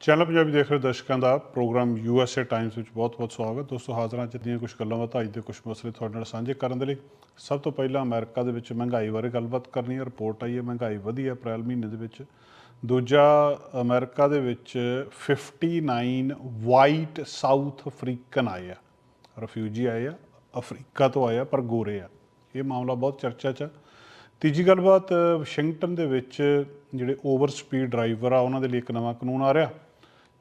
Channel Punjabi ਦੇਖ ਰਹੇ ਦਰਸ਼ਕਾਂ ਦਾ ਪ੍ਰੋਗਰਾਮ ਯੂਐਸਏ ਟਾਈਮਸ ਵਿੱਚ ਬਹੁਤ-ਬਹੁਤ ਸਵਾਗਤ। ਦੋਸਤੋ, ਹਾਜ਼ਰਾਂ ਚ ਦੀਆਂ ਕੁਝ ਗੱਲਾਂ ਬਾਤਾਂ, ਅੱਜ ਦੇ ਕੁਝ ਮਸਲੇ ਤੁਹਾਡੇ ਨਾਲ ਸਾਂਝੇ ਕਰਨ ਦੇ ਲਈ। ਸਭ ਤੋਂ ਪਹਿਲਾਂ ਅਮਰੀਕਾ ਦੇ ਵਿੱਚ ਮਹਿੰਗਾਈ ਬਾਰੇ ਗੱਲਬਾਤ ਕਰਨੀ ਹੈ। ਰਿਪੋਰਟ ਆਈ ਹੈ, ਮਹਿੰਗਾਈ ਵਧੀ ਹੈ ਅਪ੍ਰੈਲ ਮਹੀਨੇ ਦੇ ਵਿੱਚ। ਦੂਜਾ, ਅਮਰੀਕਾ ਦੇ ਵਿੱਚ 59 ਵਾਈਟ ਸਾਊਥ ਅਫਰੀਕਨ ਆਏ ਆ। ਰਿਫਿਊਜੀ ਆਏ ਆ, ਅਫਰੀਕਾ ਤੋਂ ਆਏ ਆ, ਪਰ ਗੋਰੇ ਆ। ਇਹ ਮਾਮਲਾ ਬਹੁਤ ਚਰਚਾ 'ਚ ਆ। ਤੀਜੀ ਗੱਲਬਾਤ, ਵਾਸ਼ਿੰਗਟਨ ਦੇ ਵਿੱਚ ਜਿਹੜੇ ਓਵਰ ਸਪੀਡ ਡਰਾਈਵਰ ਆ, ਉਹਨਾਂ ਦੇ ਲਈ ਇੱਕ ਨਵਾਂ ਕਾਨੂੰਨ ਆ ਰਿਹਾ।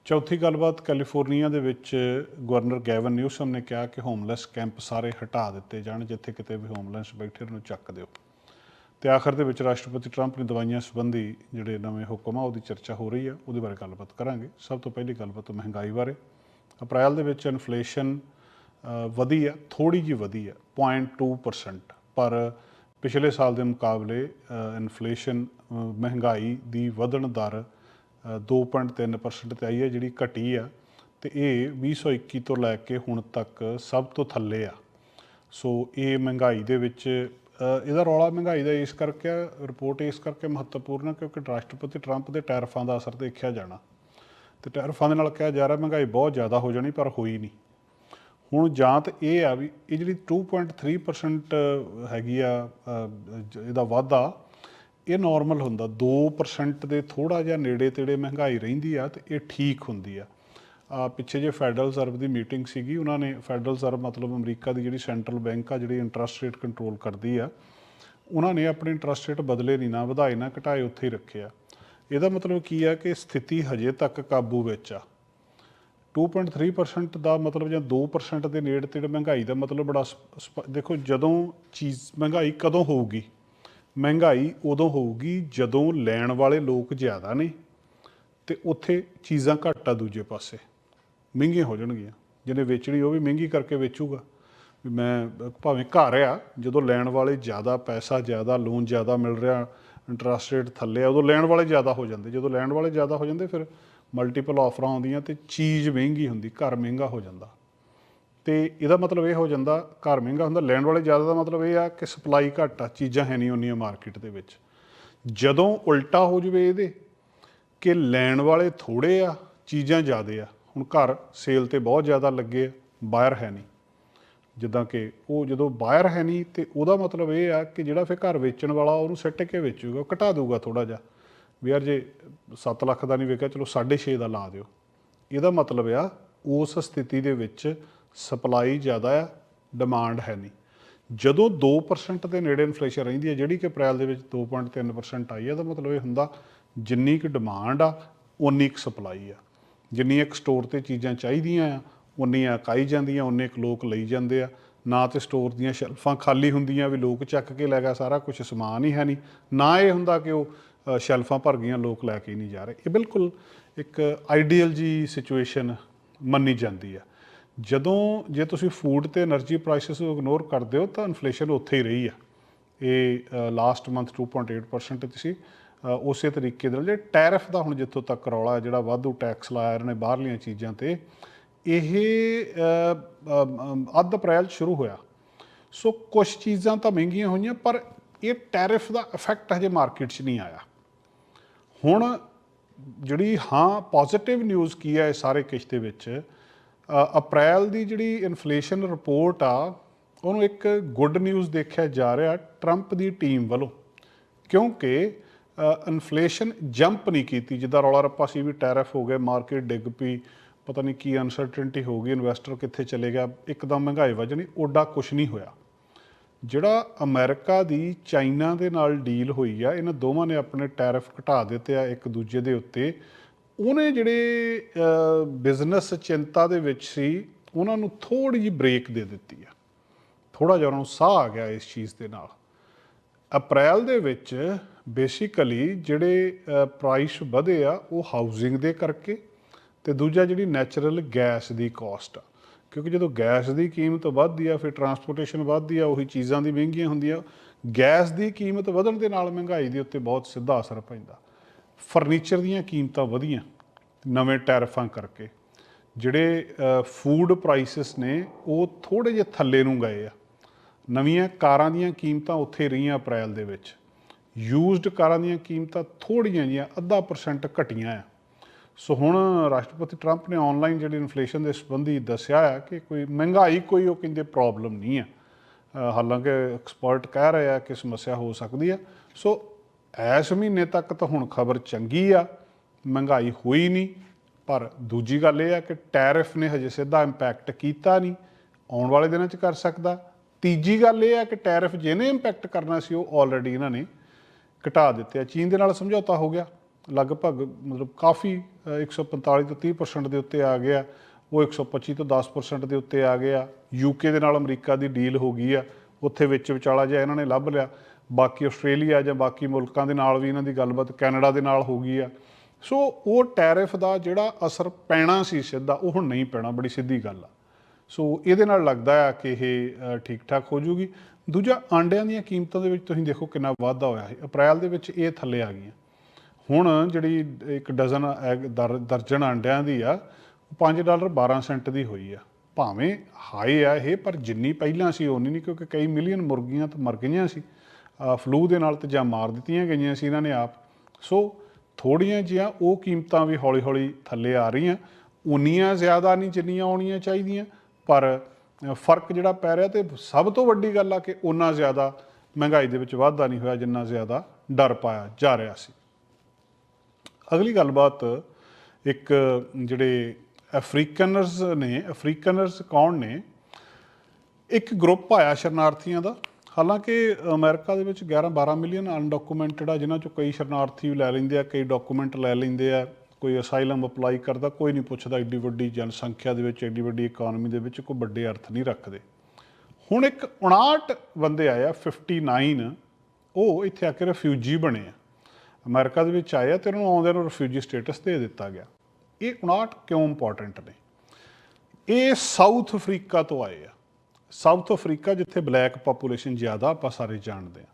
ਚੌਥੀ ਗੱਲਬਾਤ, ਕੈਲੀਫੋਰਨੀਆ ਦੇ ਵਿੱਚ ਗਵਰਨਰ ਗੈਵਨ ਨਿਊਸਮ ਨੇ ਕਿਹਾ ਕਿ ਹੋਮਲੈਸ ਕੈਂਪ ਸਾਰੇ ਹਟਾ ਦਿੱਤੇ ਜਾਣ, ਜਿੱਥੇ ਕਿਤੇ ਵੀ ਹੋਮਲੈਸ ਬੈਠੇ ਉਹਨੂੰ ਚੱਕ ਦਿਓ। ਤੇ ਆਖਰ ਦੇ ਵਿੱਚ ਰਾਸ਼ਟਰਪਤੀ ਟਰੰਪ ਨੇ ਦਵਾਈਆਂ ਸੰਬੰਧੀ ਜਿਹੜੇ ਨਵੇਂ ਹੁਕਮ ਆ, ਉਹਦੀ ਚਰਚਾ ਹੋ ਰਹੀ ਆ। ਉਹਦੇ ਬਾਰੇ ਗੱਲਬਾਤ ਕਰਾਂਗੇ। ਸਭ ਤੋਂ ਪਹਿਲੀ ਗੱਲਬਾਤ ਮਹਿੰਗਾਈ ਬਾਰੇ। ਅਪ੍ਰੈਲ ਦੇ ਵਿੱਚ ਇਨਫਲੇਸ਼ਨ ਵਧੀ ਆ ਥੋੜੀ ਜੀ ਵਧੀ ਆ 0.2% ਪਰ ਪਿਛਲੇ ਸਾਲ ਦੇ ਮੁਕਾਬਲੇ ਇਨਫਲੇਸ਼ਨ ਮਹਿੰਗਾਈ ਦੀ ਵਧਣ ਦਰ ਅ, 2.3% ਤੇ ਆਈ ਹੈ ਜਿਹੜੀ ਘਟੀ ਆ। ਤੇ ਇਹ 2021 ਤੋਂ ਲੈ ਕੇ ਹੁਣ ਤੱਕ ਸਭ ਤੋਂ ਥੱਲੇ ਆ। ਸੋ ਇਹ ਮਹਿੰਗਾਈ ਦੇ ਵਿੱਚ ਇਹਦਾ ਰੌਲਾ ਮਹਿੰਗਾਈ ਦਾ ਇਸ ਕਰਕੇ ਰਿਪੋਰਟ ਇਸ ਕਰਕੇ ਮਹੱਤਵਪੂਰਨ ਹੈ ਕਿਉਂਕਿ ਰਾਸ਼ਟਰਪਤੀ ਟਰੰਪ ਦੇ ਟੈਰਫਾਂ ਦਾ ਅਸਰ ਦੇਖਿਆ ਜਾਣਾ। ਤੇ ਟੈਰਫਾਂ ਦੇ ਨਾਲ ਕਿਹਾ ਜਾ ਰਿਹਾ ਮਹਿੰਗਾਈ ਬਹੁਤ ਜ਼ਿਆਦਾ ਹੋ ਜਾਣੀ ਪਰ ਹੋਈ ਨਹੀਂ। ਹੁਣ ਜਾਂ ਤਾਂ ਇਹ ਆ ਵੀ ਇਹ ਜਿਹੜੀ 2.3% ਹੈਗੀ ਆ ਇਹਦਾ ਵਾਧਾ, ਇਹ ਨਾਰਮਲ ਹੁੰਦਾ। 2% ਦੇ ਥੋੜਾ ਜਿਹਾ ਨੇੜੇ ਤੇੜੇ ਮਹਿੰਗਾਈ ਰਹਿੰਦੀ ਆ ਤੇ ਇਹ ਠੀਕ ਹੁੰਦੀ ਆ। ਆ ਪਿੱਛੇ ਜੇ ਫੈਡਰਲ ਰਿਜ਼ਰਵ ਦੀ ਮੀਟਿੰਗ ਸੀਗੀ, ਉਹਨਾਂ ਨੇ ਫੈਡਰਲ ਰਿਜ਼ਰਵ ਮਤਲਬ ਅਮਰੀਕਾ ਦੀ ਜਿਹੜੀ ਸੈਂਟਰਲ ਬੈਂਕ ਆ, ਜਿਹੜੀ ਇੰਟਰਸਟ ਰੇਟ ਕੰਟਰੋਲ ਕਰਦੀ ਆ, ਉਹਨਾਂ ਨੇ ਆਪਣੇ ਇੰਟਰਸਟ ਰੇਟ ਬਦਲੇ ਨਹੀਂ ਨਾ ਵਧਾਏ ਨਾ ਘਟਾਏ, ਉੱਥੇ ਹੀ ਰੱਖਿਆ ਇਹਦਾ ਮਤਲਬ ਕੀ ਆ ਕਿ ਸਥਿਤੀ ਹਜੇ ਤੱਕ ਕਾਬੂ ਵਿੱਚ ਆ। 2.3% ਦਾ ਮਤਲਬ ਜਾਂ 2% ਦੇ ਨੇੜੇ ਤੇੜੇ ਮਹਿੰਗਾਈ ਦਾ ਮਤਲਬ ਬੜਾ ਸਪ- ਸਪ- ਦੇਖੋ ਜਦੋਂ ਚੀਜ਼, ਮਹਿੰਗਾਈ ਕਦੋਂ ਹੋਊਗੀ? ਮਹਿੰਗਾਈ ਉਦੋਂ ਹੋਊਗੀ ਜਦੋਂ ਲੈਣ ਵਾਲੇ ਲੋਕ ਜ਼ਿਆਦਾ ਨੇ ਤੇ ਉੱਥੇ ਚੀਜ਼ਾਂ ਘੱਟ ਆ ਦੂਜੇ ਪਾਸੇ। ਮਹਿੰਗੀਆਂ ਹੋ ਜਾਣਗੀਆਂ। ਜਿਹਨੇ ਵੇਚਣੀ ਉਹ ਵੀ ਮਹਿੰਗੀ ਕਰਕੇ ਵੇਚੂਗਾ। ਵੀ ਮੈਂ ਭਾਵੇਂ ਘਰ ਆ, ਜਦੋਂ ਲੈਣ ਵਾਲੇ ਜ਼ਿਆਦਾ ਪੈਸਾ, ਜ਼ਿਆਦਾ ਲੋਨ ਜ਼ਿਆਦਾ ਮਿਲ ਰਿਹਾ ਇੰਟਰਸਟ ਰੇਟ ਥੱਲੇ ਆ, ਉਦੋਂ ਲੈਣ ਵਾਲੇ ਜ਼ਿਆਦਾ ਹੋ ਜਾਂਦੇ। ਜਦੋਂ ਲੈਣ ਵਾਲੇ ਜ਼ਿਆਦਾ ਹੋ ਜਾਂਦੇ, ਫਿਰ ਮਲਟੀਪਲ ਆਫਰਾਂ ਆਉਂਦੀਆਂ ਤੇ ਚੀਜ਼ ਮਹਿੰਗੀ ਹੁੰਦੀ, ਘਰ ਮਹਿੰਗਾ ਹੋ ਜਾਂਦਾ। ਤੇ ਇਹਦਾ ਮਤਲਬ ਇਹ ਹੋ ਜਾਂਦਾ, ਘਰ ਮਹਿੰਗਾ ਹੁੰਦਾ, ਲੈਣ ਵਾਲੇ ਜ਼ਿਆਦਾ ਦਾ ਮਤਲਬ ਇਹ ਆ ਕਿ ਸਪਲਾਈ ਘੱਟ ਆ, ਚੀਜ਼ਾਂ ਹੈ ਨਹੀਂ ਉਨੀਆਂ ਮਾਰਕੀਟ ਦੇ ਵਿੱਚ। ਜਦੋਂ ਉਲਟਾ ਹੋ ਜਵੇ ਇਹਦੇ ਕਿ ਲੈਣ ਵਾਲੇ ਥੋੜੇ ਆ, ਚੀਜ਼ਾਂ ਜ਼ਿਆਦੇ ਆ, ਹੁਣ ਘਰ ਸੇਲ ਤੇ ਬਹੁਤ ਜ਼ਿਆਦਾ ਲੱਗੇ ਆ ਬਾਇਰ ਹੈ ਨਹੀਂ। ਜਿੱਦਾਂ ਕਿ ਉਹ ਜਦੋਂ ਬਾਇਰ ਹੈ ਨਹੀਂ ਤੇ ਉਹਦਾ ਮਤਲਬ ਇਹ ਆ ਕਿ ਜਿਹੜਾ ਫਿਰ ਘਰ ਵੇਚਣ ਵਾਲਾ ਉਹਨੂੰ ਸਿੱਟ ਕੇ ਵੇਚੂਗਾ, ਉਹ ਘਟਾ ਦਊਗਾ ਥੋੜਾ ਜਿਹਾ। ਵੀ ਯਾਰ ਜੇ 7 ਲੱਖ ਦਾ ਨਹੀਂ ਵਿਕਿਆ, ਚਲੋ 6.5 ਦਾ ਲਾ ਦਿਓ। ਇਹਦਾ ਮਤਲਬ ਆ, ਉਸ ਸਥਿਤੀ ਦੇ ਵਿੱਚ ਸਪਲਾਈ ਜ਼ਿਆਦਾ ਆ ਡਿਮਾਂਡ ਹੈ ਨਹੀਂ। ਜਦੋਂ 2% ਦੇ ਨੇੜੇ ਇਨਫਲੇਸ਼ਨ ਰਹਿੰਦੀ ਹੈ, ਜਿਹੜੀ ਕਿ ਅਪ੍ਰੈਲ ਦੇ ਵਿੱਚ 2.3% ਆਈ ਹੈ ਤਾਂ ਮਤਲਬ ਇਹ ਹੁੰਦਾ ਜਿੰਨੀ ਕੁ ਡਿਮਾਂਡ ਆ ਉਨੀ ਕੁ ਸਪਲਾਈ ਆ। ਜਿੰਨੀ ਇੱਕ ਸਟੋਰ ਤੇ ਚੀਜ਼ਾਂ ਚਾਹੀਦੀਆਂ ਆ ਉਨੀਆਂ ਕਾਈ ਜਾਂਦੀਆਂ ਉਨੇ ਕੁ ਲੋਕ ਲਈ ਜਾਂਦੇ ਆ। ਨਾ ਤੇ ਸਟੋਰ ਦੀਆਂ ਸ਼ੈਲਫਾਂ ਖਾਲੀ ਹੁੰਦੀਆਂ ਵੀ ਲੋਕ ਚੱਕ ਕੇ ਲੈ ਗਿਆ, ਸਾਰਾ ਕੁਝ ਸਮਾਨ ਹੀ ਹੈ ਨਹੀਂ। ਨਾ ਇਹ ਹੁੰਦਾ ਕਿ ਉਹ ਸ਼ੈਲਫਾਂ ਭਰ ਗਈਆਂ ਲੋਕ ਲੈ ਕੇ ਹੀ ਨਹੀਂ ਜਾ ਰਹੇ। ਇਹ ਬਿਲਕੁਲ ਇੱਕ ਆਈਡੀਅਲ ਜੀ ਸਿਚੁਏਸ਼ਨ ਮੰਨੀ ਜਾਂਦੀ ਆ। ਜਦੋਂ ਜੇ ਤੁਸੀਂ ਫੂਡ ਤੇ એનર્ਜੀ ਪ੍ਰਾਈਸਸ ਨੂੰ ਇਗਨੋਰ ਕਰਦੇ ਹੋ, ਤਾਂ ਇਨਫਲੇਸ਼ਨ ਉੱਥੇ ਹੀ ਰਹੀ ਆ। ਇਹ ਲਾਸਟ ਮੰਥ 2.8% ਤੇ ਸੀ। ਉਸੇ ਤਰੀਕੇ ਦੇ ਨਾਲ ਜੇ ਟੈਰਿਫ ਦਾ ਹੁਣ ਜਿੱਥੋਂ ਤੱਕ ਰੌਲਾ ਜਿਹੜਾ ਵਾਧੂ ਟੈਕਸ ਲਾਇਆ ਇਹਨਾਂ ਨੇ ਬਾਹਰਲੀਆਂ ਚੀਜ਼ਾਂ ਤੇ, ਇਹ ਅੱਧ ਅਪ੍ਰੈਲ ਸ਼ੁਰੂ ਹੋਇਆ। ਸੋ ਕੁਝ ਚੀਜ਼ਾਂ ਤਾਂ ਮਹਿੰਗੀਆਂ ਹੋਈਆਂ, ਪਰ ਇਹ ਟੈਰਿਫ ਦਾ ਇਫੈਕਟ ਹਜੇ ਮਾਰਕੀਟ 'ਚ ਨਹੀਂ ਆਇਆ। ਹੁਣ ਜਿਹੜੀ ਹਾਂ ਪੋਜ਼ਿਟਿਵ ਨਿਊਜ਼ ਕੀ ਹੈ ਇਹ ਸਾਰੇ ਕਿਸ਼ ਦੇ ਵਿੱਚ? ਅਪ੍ਰੈਲ ਦੀ ਜਿਹੜੀ ਇਨਫਲੇਸ਼ਨ ਰਿਪੋਰਟ ਆ, ਉਹਨੂੰ ਇੱਕ ਗੁੱਡ ਨਿਊਜ਼ ਦੇਖਿਆ ਜਾ ਰਿਹਾ ਟਰੰਪ ਦੀ ਟੀਮ ਵੱਲੋਂ। ਕਿਉਂਕਿ ਇਨਫਲੇਸ਼ਨ ਜੰਪ ਨਹੀਂ ਕੀਤੀ, ਜਿੱਦਾਂ ਰੌਲਾ ਰੱਪਾ ਸੀ ਵੀ ਟੈਰਿਫ ਹੋ ਗਏ ਮਾਰਕੀਟ ਡਿੱਗ ਪਈ, ਪਤਾ ਨਹੀਂ ਕੀ ਅਨਸਰਟਨਟੀ ਹੋ ਗਈ ਇਨਵੈਸਟਰ ਕਿੱਥੇ ਚਲੇ ਗਿਆ, ਇੱਕਦਮ ਮਹਿੰਗਾਈ ਵਜਣੀ ਓਡਾ ਕੁਝ ਨਹੀਂ ਹੋਇਆ। ਜਿਹੜਾ ਅਮਰੀਕਾ ਦੀ ਚਾਈਨਾ ਦੇ ਨਾਲ ਡੀਲ ਹੋਈ ਆ, ਇਹਨਾਂ ਦੋਵਾਂ ਨੇ ਆਪਣੇ ਟੈਰਿਫ ਘਟਾ ਦਿੱਤੇ ਆ ਇੱਕ ਦੂਜੇ ਦੇ ਉੱਤੇ। ਉਹਨੇ ਜਿਹੜੇ ਬਿਜ਼ਨਸ ਚਿੰਤਾ ਦੇ ਵਿੱਚ ਸੀ, ਉਹਨਾਂ ਨੂੰ ਥੋੜੀ ਜਿਹੀ ਬ੍ਰੇਕ ਦੇ ਦਿੱਤੀ ਆ। ਥੋੜਾ ਜਿਹਾ ਉਹਨਾਂ ਨੂੰ ਸਾਹ ਆ ਗਿਆ ਇਸ ਚੀਜ਼ ਦੇ ਨਾਲ। ਅਪ੍ਰੈਲ ਦੇ ਵਿੱਚ ਬੇਸਿਕਲੀ ਜਿਹੜੇ ਪ੍ਰਾਈਸ ਵਧੇ ਆ, ਉਹ ਹਾਊਸਿੰਗ ਦੇ ਕਰਕੇ ਤੇ ਦੂਜਾ ਜਿਹੜੀ ਨੈਚੁਰਲ ਗੈਸ ਦੀ ਕਾਸਟ ਆ। ਕਿਉਂਕਿ ਜਦੋਂ ਗੈਸ ਦੀ ਕੀਮਤ ਵੱਧਦੀ ਆ, ਫਿਰ ਟਰਾਂਸਪੋਰਟੇਸ਼ਨ ਵੱਧਦੀ ਆ, ਉਹੀ ਚੀਜ਼ਾਂ ਦੀ ਮਹਿੰਗੀਆਂ ਹੁੰਦੀਆਂ। ਗੈਸ ਦੀ ਕੀਮਤ ਵਧਣ ਦੇ ਨਾਲ ਮਹਿੰਗਾਈ ਦੇ ਉੱਤੇ ਬਹੁਤ ਸਿੱਧਾ ਅਸਰ ਪੈਂਦਾ। ਫਰਨੀਚਰ ਦੀਆਂ ਕੀਮਤਾਂ ਵਧੀਆਂ, ਨਵੇਂ ਟੈਰਫਾਂ ਕਰਕੇ। ਜਿਹੜੇ ਫੂਡ ਪ੍ਰਾਈਸਸ ਨੇ, ਉਹ ਥੋੜੇ ਜਿਹੇ ਥੱਲੇ ਨੂੰ ਗਏ ਆ। ਨਵੀਆਂ ਕਾਰਾਂ ਦੀਆਂ ਕੀਮਤਾਂ ਉੱਥੇ ਰਹੀਆਂ ਅਪ੍ਰੈਲ ਦੇ ਵਿੱਚ। ਯੂਜ਼ਡ ਕਾਰਾਂ ਦੀਆਂ ਕੀਮਤਾਂ ਥੋੜੀਆਂ ਜੀਆਂ ਅੱਧਾ ਪਰਸੈਂਟ ਘਟੀਆਂ ਆ। ਸੋ ਹੁਣ ਰਾਸ਼ਟਰਪਤੀ ਟਰੰਪ ਨੇ ਆਨਲਾਈਨ ਜਿਹੜੀ ਇਨਫਲੇਸ਼ਨ ਦੇ ਸੰਬੰਧੀ ਦੱਸਿਆ ਹੈ ਕਿ ਕੋਈ ਮਹਿੰਗਾਈ ਕੋਈ ਉਹ ਕਹਿੰਦੇ ਪ੍ਰੋਬਲਮ ਨਹੀਂ ਹੈ ਹਾਲਾਂਕਿ ਐਕਸਪਰਟ ਕਹਿ ਰਹੇ ਆ ਕਿ ਸਮੱਸਿਆ ਹੋ ਸਕਦੀ ਆ। ਸੋ ਇਸ ਮਹੀਨੇ ਤੱਕ ਤਾਂ ਹੁਣ ਖਬਰ ਚੰਗੀ ਆ, ਮਹਿੰਗਾਈ ਹੋਈ ਨਹੀਂ, ਪਰ ਦੂਜੀ ਗੱਲ ਇਹ ਆ ਕਿ ਟੈਰਿਫ ਨੇ ਹਜੇ ਸਿੱਧਾ ਇੰਪੈਕਟ ਕੀਤਾ ਨਹੀਂ, ਆਉਣ ਵਾਲੇ ਦਿਨਾਂ 'ਚ ਕਰ ਸਕਦਾ। ਤੀਜੀ ਗੱਲ ਇਹ ਆ ਕਿ ਟੈਰਿਫ ਜਿਹਨੇ ਇੰਪੈਕਟ ਕਰਨਾ ਸੀ ਉਹ ਆਲਰੇਡੀ ਇਹਨਾਂ ਨੇ ਘਟਾ ਦਿੱਤੇ ਆ। ਚੀਨ ਦੇ ਨਾਲ ਸਮਝੌਤਾ ਹੋ ਗਿਆ। ਲਗਭਗ ਮਤਲਬ ਕਾਫੀ ਅ, 145 ਤੋਂ 30% ਦੇ ਉੱਤੇ ਆ ਗਿਆ ਉਹ 125 ਤੋਂ 10% ਦੇ ਉੱਤੇ ਆ ਗਿਆ। ਯੂਕੇ ਦੇ ਨਾਲ ਅਮਰੀਕਾ ਦੀ ਡੀਲ ਹੋ ਗਈ ਆ ਉੱਥੇ ਵਿੱਚ ਵਿਚਾਲਾ ਜਿਹਾ ਇਹਨਾਂ ਨੇ ਲੱਭ ਲਿਆ। ਬਾਕੀ ਆਸਟ੍ਰੇਲੀਆ ਜਾਂ ਬਾਕੀ ਮੁਲਕਾਂ ਦੇ ਨਾਲ ਵੀ ਇਹਨਾਂ ਦੀ ਗੱਲਬਾਤ ਕੈਨੇਡਾ ਦੇ ਨਾਲ ਹੋ ਗਈ ਆ। ਸੋ ਉਹ ਟੈਰਿਫ ਦਾ ਜਿਹੜਾ ਅਸਰ ਪੈਣਾ ਸੀ ਸਿੱਧਾ ਉਹ ਹੁਣ ਨਹੀਂ ਪੈਣਾ ਬੜੀ ਸਿੱਧੀ ਗੱਲ ਆ। ਸੋ ਇਹਦੇ ਨਾਲ ਲੱਗਦਾ ਆ ਕਿ ਇਹ ਠੀਕ ਠਾਕ ਹੋ ਜੂਗੀ। ਦੂਜਾ ਆਂਡਿਆਂ ਦੀਆਂ ਕੀਮਤਾਂ ਦੇ ਵਿੱਚ ਤੁਸੀਂ ਦੇਖੋ ਕਿੰਨਾ ਵਾਧਾ ਹੋਇਆ ਹੈ। ਅਪ੍ਰੈਲ ਦੇ ਵਿੱਚ ਇਹ ਥੱਲੇ ਆ ਗਈਆਂ। ਹੁਣ ਜਿਹੜੀ ਇੱਕ ਡਜ਼ਨ ਐਗ ਦਰ- ਦਰਜਨ ਆਂਡਿਆਂ ਦੀ ਆ 5 ਡਾਲਰ 12 ਸੈਂਟ ਦੀ ਹੋਈ ਆ। ਭਾਵੇਂ ਹਾਈ ਆ ਇਹ, ਪਰ ਜਿੰਨੀ ਪਹਿਲਾਂ ਸੀ ਉਨੀ ਨਹੀਂ, ਕਿਉਂਕਿ ਕਈ ਮਿਲੀਅਨ ਮੁਰਗੀਆਂ ਤਾਂ ਮਰ ਗਈਆਂ ਸੀ। ਫਲੂ ਦੇ ਨਾਲ ਤੇ ਜਾਂ ਮਾਰ ਦਿੱਤੀਆਂ ਗਈਆਂ ਸੀ ਇਹਨਾਂ ਨੇ ਆਪ। ਸੋ ਥੋੜੀਆਂ ਜਿਹੀਆਂ ਉਹ ਕੀਮਤਾਂ ਵੀ ਹੌਲੀ-ਹੌਲੀ ਥੱਲੇ ਆ ਰਹੀਆਂ। ਉਨੀਆਂ ਜ਼ਿਆਦਾ ਨਹੀਂ ਜਿੰਨੀਆਂ ਆਉਣੀਆਂ ਚਾਹੀਦੀਆਂ, ਪਰ ਫ਼ਰਕ ਜਿਹੜਾ ਪੈ ਰਿਹਾ ਤੇ ਸਭ ਤੋਂ ਵੱਡੀ ਗੱਲ ਆ ਕਿ ਉਨਾ ਜ਼ਿਆਦਾ ਮਹਿੰਗਾਈ ਦੇ ਵਿੱਚ ਵਾਧਾ ਨਹੀਂ ਹੋਇਆ, ਜਿੰਨਾ ਜ਼ਿਆਦਾ ਡਰ ਪਾਇਆ ਜਾ ਰਿਹਾ ਸੀ। ਅਗਲੀ ਗੱਲਬਾਤ ਇੱਕ ਜਿਹੜੇ ਅਫਰੀਕਨਰਸ ਨੇ ਅਫਰੀਕਨਰਸ ਕੌਣ ਨੇ? ਇੱਕ ਗਰੁੱਪ ਆਇਆ ਸ਼ਰਨਾਰਥੀਆਂ ਦਾ। ਹਾਲਾਂਕਿ ਅਮਰੀਕਾ ਦੇ ਵਿੱਚ 11-12 ਮਿਲੀਅਨ ਅਨਡਾਕੂਮੈਂਟਡ ਆ, ਜਿਨ੍ਹਾਂ ਚੋਂ ਕਈ ਸ਼ਰਨਾਰਥੀ ਵੀ ਲੈ ਲੈਂਦੇ ਆ, ਕਈ ਡਾਕੂਮੈਂਟ ਲੈ ਲੈਂਦੇ ਆ, ਕੋਈ ਅਸਾਈਲਮ ਅਪਲਾਈ ਕਰਦਾ, ਕੋਈ ਨਹੀਂ ਪੁੱਛਦਾ ਏਡੀ ਵੱਡੀ ਜਨਸੰਖਿਆ ਦੇ ਵਿੱਚ, ਏਡੀ ਵੱਡੀ ਇਕਨੋਮੀ ਦੇ ਵਿੱਚ, ਕੋਈ ਵੱਡੇ ਅਰਥ ਨਹੀਂ ਰੱਖਦੇ। ਹੁਣ ਇੱਕ 59 ਬੰਦੇ ਆਏ ਆ 59 ਉਹ ਇੱਥੇ ਆ ਕੇ ਰਿਫਿਊਜੀ ਬਣੇ ਆ। ਅਮਰੀਕਾ ਦੇ ਵਿੱਚ ਆਏ ਆ ਤੇ ਉਹਨਾਂ ਨੂੰ ਆਉਂਦਿਆਂ ਨੂੰ ਰਿਫਿਊਜੀ ਸਟੇਟਸ ਦੇ ਦਿੱਤਾ ਗਿਆ। ਇਹ 59 ਕਿਉਂ ਇੰਪੋਰਟੈਂਟ ਨੇ? ਇਹ ਸਾਊਥ ਅਫਰੀਕਾ ਤੋਂ ਆਏ ਆ। ਸਾਊਥ ਅਫਰੀਕਾ ਜਿੱਥੇ ਬਲੈਕ ਪੋਪੂਲੇਸ਼ਨ ਜ਼ਿਆਦਾ ਆਪਾਂ ਸਾਰੇ ਜਾਣਦੇ ਆ।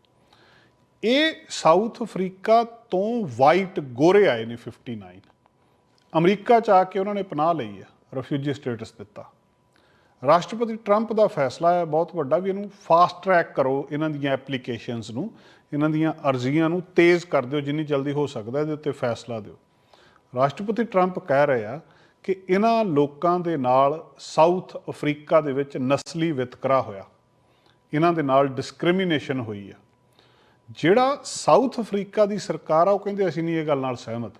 ਇਹ ਸਾਊਥ ਅਫਰੀਕਾ ਤੋਂ ਵਾਈਟ ਗੋਰੇ ਆਏ ਨੇ 59 ਅਮਰੀਕਾ ਚ ਆ ਕੇ ਉਹਨਾਂ ਨੇ ਪਨਾਹ ਲਈ ਆ ਰਿਫਿਊਜੀ ਸਟੇਟਸ ਦਿੱਤਾ। ਰਾਸ਼ਟਰਪਤੀ ਟਰੰਪ ਦਾ ਫੈਸਲਾ ਹੈ, ਬਹੁਤ ਵੱਡਾ ਵੀ ਇਹਨੂੰ ਫਾਸਟ ਟਰੈਕ ਕਰੋ ਇਹਨਾਂ ਦੀਆਂ ਐਪਲੀਕੇਸ਼ਨਸ ਨੂੰ, ਇਹਨਾਂ ਦੀਆਂ ਅਰਜ਼ੀਆਂ ਨੂੰ ਤੇਜ਼ ਕਰ ਦਿਓ, ਜਿੰਨੀ ਜਲਦੀ ਹੋ ਸਕਦਾ ਇਹਦੇ ਉੱਤੇ ਫੈਸਲਾ ਦਿਓ। ਰਾਸ਼ਟਰਪਤੀ ਟਰੰਪ ਕਹਿ ਰਹੇ ਆ ਕਿ ਇਹਨਾਂ ਲੋਕਾਂ ਦੇ ਨਾਲ ਸਾਊਥ ਅਫਰੀਕਾ ਦੇ ਵਿੱਚ ਨਸਲੀ ਵਿਤਕਰਾ ਹੋਇਆ। ਇਹਨਾਂ ਦੇ ਨਾਲ ਡਿਸਕ੍ਰਿਮੀਨੇਸ਼ਨ ਹੋਈ ਆ। ਜਿਹੜਾ ਸਾਊਥ ਅਫਰੀਕਾ ਦੀ ਸਰਕਾਰ ਆ, ਉਹ ਕਹਿੰਦੇ ਅਸੀਂ ਨਹੀਂ ਇਹ ਗੱਲ ਨਾਲ ਸਹਿਮਤ।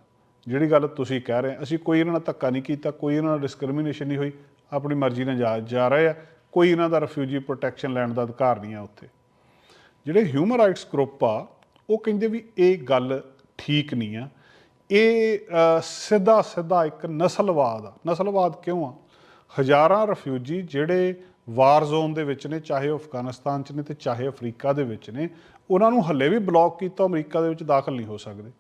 ਜਿਹੜੀ ਗੱਲ ਤੁਸੀਂ ਕਹਿ ਰਹੇ ਅਸੀਂ ਕੋਈ ਇਹਨਾਂ ਨਾਲ ਧੱਕਾ ਨਹੀਂ ਕੀਤਾ, ਕੋਈ ਇਹਨਾਂ ਨਾਲ ਡਿਸਕ੍ਰਿਮੀਨੇਸ਼ਨ ਨਹੀਂ ਹੋਈ। ਆਪਣੀ ਮਰਜ਼ੀ ਨਾਲ ਜਾ ਜਾ ਰਹੇ ਆ। ਕੋਈ ਇਹਨਾਂ ਦਾ ਰਿਫਿਊਜੀ ਪ੍ਰੋਟੈਕਸ਼ਨ ਲੈਣ ਦਾ ਅਧਿਕਾਰ ਨਹੀਂ ਆ ਉੱਥੇ। ਜਿਹੜੇ ਹਿਊਮਨ ਰਾਈਟਸ ਗਰੁੱਪ ਆ, ਉਹ ਕਹਿੰਦੇ ਵੀ ਇਹ ਗੱਲ ਠੀਕ ਨਹੀਂ ਆ। ਇਹ ਸਿੱਧਾ ਸਿੱਧਾ ਇੱਕ ਨਸਲਵਾਦ ਆ। ਨਸਲਵਾਦ ਕਿਉਂ ਆ? ਹਜ਼ਾਰਾਂ ਰਿਫਿਊਜੀ ਜਿਹੜੇ ਵਾਰ ਜ਼ੋਨ ਦੇ ਵਿੱਚ ਨੇ, ਚਾਹੇ ਉਹ ਅਫਗਾਨਿਸਤਾਨ ਚ ਨੇ ਤੇ ਚਾਹੇ ਅਫਰੀਕਾ ਦੇ ਵਿੱਚ ਨੇ, ਉਹਨਾਂ ਨੂੰ ਹੱਲੇ ਵੀ ਬਲੌਕ ਕੀਤਾ, ਅਮਰੀਕਾ ਦੇ ਵਿੱਚ ਦਾਖਲ ਨਹੀਂ ਹੋ ਸਕਦੇ।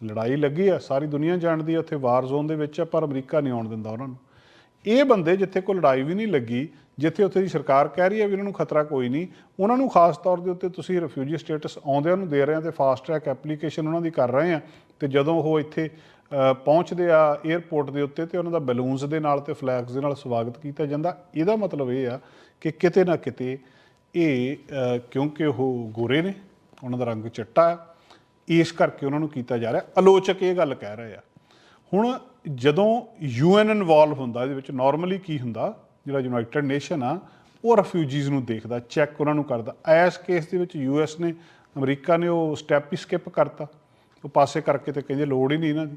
ਲੜਾਈ ਲੱਗੀ ਆ, ਸਾਰੀ ਦੁਨੀਆ ਜਾਣਦੀ ਆ ਉੱਥੇ ਵਾਰ ਜ਼ੋਨ ਦੇ ਵਿੱਚ ਆ, ਪਰ ਅਮਰੀਕਾ ਨਹੀਂ ਆਉਣ ਦਿੰਦਾ ਉਹਨਾਂ ਨੂੰ। ਇਹ ਬੰਦੇ ਜਿੱਥੇ ਕੋਈ ਲੜਾਈ ਵੀ ਨਹੀਂ ਲੱਗੀ, ਜਿੱਥੇ ਉੱਥੇ ਦੀ ਸਰਕਾਰ ਕਹਿ ਰਹੀ ਹੈ ਵੀ ਉਹਨਾਂ ਨੂੰ ਖਤਰਾ ਕੋਈ ਨਹੀਂ, ਉਹਨਾਂ ਨੂੰ ਖਾਸ ਤੌਰ ਦੇ ਉੱਤੇ ਤੁਸੀਂ ਰਿਫਿਊਜੀ ਸਟੇਟਸ ਆਉਂਦਿਆਂ ਨੂੰ ਦੇ ਰਹੇ ਆ ਤੇ ਫਾਸਟ ਟਰੈਕ ਐਪਲੀਕੇਸ਼ਨ ਉਹਨਾਂ ਦੀ ਕਰ ਰਹੇ ਆ ਤੇ ਜਦੋਂ ਉਹ ਇੱਥੇ ਪਹੁੰਚਦੇ ਆ 에ਅਰਪੋਰਟ ਦੇ ਉੱਤੇ ਤੇ ਉਹਨਾਂ ਦਾ ਬੈਲੂਨਸ ਦੇ ਨਾਲ ਤੇ ਫਲੈਗਸ ਦੇ ਨਾਲ ਸਵਾਗਤ ਕੀਤਾ ਜਾਂਦਾ, ਇਹਦਾ ਮਤਲਬ ਇਹ ਆ ਕਿ ਕਿਤੇ ਨਾ ਕਿਤੇ ਇਹ ਕਿਉਂਕਿ ਉਹ ਗੋਰੇ ਨੇ, ਉਹਨਾਂ ਦਾ ਰੰਗ ਚਿੱਟਾ ਆ ਇਸ ਕਰਕੇ ਉਹਨਾਂ ਨੂੰ ਕੀਤਾ ਜਾ ਰਿਹਾ ਆਲੋਚਕ ਇਹ ਗੱਲ ਕਹਿ ਰਹੇ ਆ। ਹੁਣ ਜਦੋਂ ਯੂਐਨ ਇਨਵੋਲਵ ਹੁੰਦਾ, ਇਹਦੇ ਵਿੱਚ ਨਾਰਮਲੀ ਕੀ ਹੁੰਦਾ, ਜਿਹੜਾ ਯੂਨਾਈਟਿਡ ਨੇਸ਼ਨ ਆ, ਉਹ ਰਿਫਿਊਜੀਜ਼ ਨੂੰ ਦੇਖਦਾ ਚੈੱਕ ਉਹਨਾਂ ਨੂੰ ਕਰਦਾ। ਐਸ ਕੇਸ ਦੇ ਵਿੱਚ ਯੂਐਸ ਨੇ, ਅਮਰੀਕਾ ਨੇ ਉਹ ਸਟੈਪ ਹੀ ਸਕਿਪ ਕਰਤਾ। ਉਹ ਪਾਸੇ ਕਰਕੇ ਤੇ ਕਹਿੰਦੇ ਲੋੜ ਹੀ ਨਹੀਂ ਇਹਨਾਂ ਦੀ।